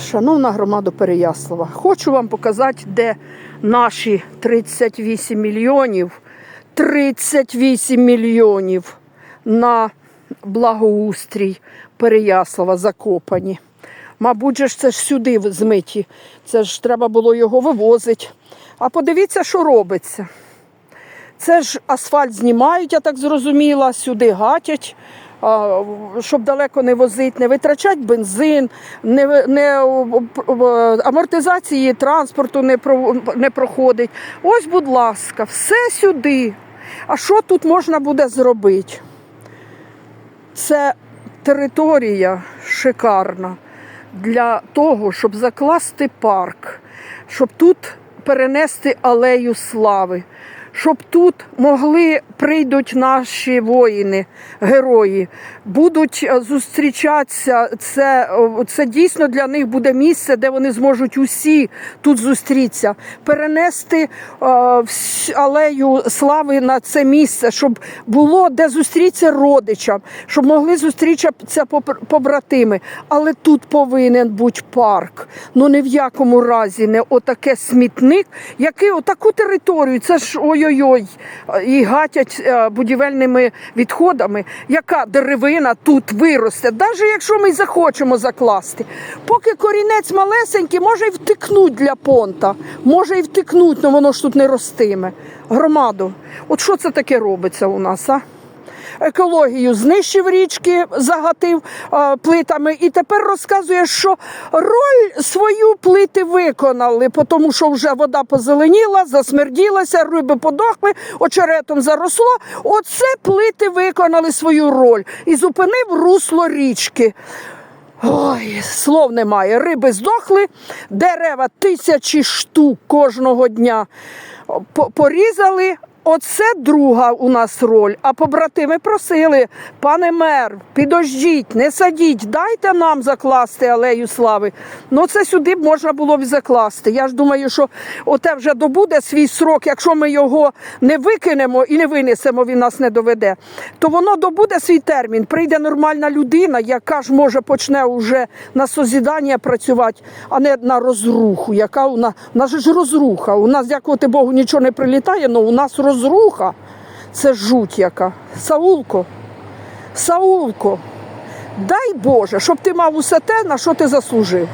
Шановна громада Переяслава, хочу вам показати, де наші 38 мільйонів, 38 мільйонів на благоустрій Переяслава закопані. Мабуть, же це ж сюди змиті. Це ж треба було його вивозити. А подивіться, що робиться. Це ж асфальт знімають, я так зрозуміла, сюди гатять, щоб далеко не возити, не витрачать бензин, не, не амортизації транспорту не, про, не проходить. Ось, будь ласка, все сюди. А що тут можна буде зробити? Це територія шикарна для того, щоб закласти парк, щоб тут перенести алею слави, щоб тут могли прийдуть наші воїни, герої, будуть е, зустрічатися. Це, це дійсно для них буде місце, де вони зможуть усі тут зустрітися, перенести е, алею слави на це місце, щоб було де зустрітися родичам, щоб могли зустрітися попр- побратими. Але тут повинен бути парк. Ну ні в якому разі не отаке смітник, який отаку територію, це ж ой-ой-ой, і гатять е, будівельними відходами, яка деревина тут виросте, навіть якщо ми захочемо закласти. Поки корінець малесенький, може й втикнуть для понта, може й втикнуть, але воно ж тут не ростиме. Громаду, от що це таке робиться у нас, а? Екологію знищив річки, загатив плитами, і тепер розказує, що роль свою плити виконали, тому що вже вода позеленіла, засмерділася, риби подохли, очеретом заросло. Оце плити виконали свою роль і зупинив русло річки. Ой, слов немає. Риби здохли, дерева тисячі штук кожного дня порізали. Оце друга у нас роль. А побратими просили, пане мер, підождіть, не садіть, дайте нам закласти алею слави. Ну це сюди б можна було б закласти. Я ж думаю, що оте вже добуде свій срок, якщо ми його не викинемо і не винесемо, він нас не доведе, то воно добуде свій термін. Прийде нормальна людина, яка ж може почне вже на созідання працювати, а не на розруху. Яка у нас, у нас ж розруха. У нас, дякувати Богу, нічого не прилітає, але у нас розруха. Це жуть яка. Саулко, Саулко, дай Боже, щоб ти мав усе те, на що ти заслужив.